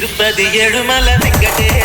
இருப்பது எழுமல வெங்கடே.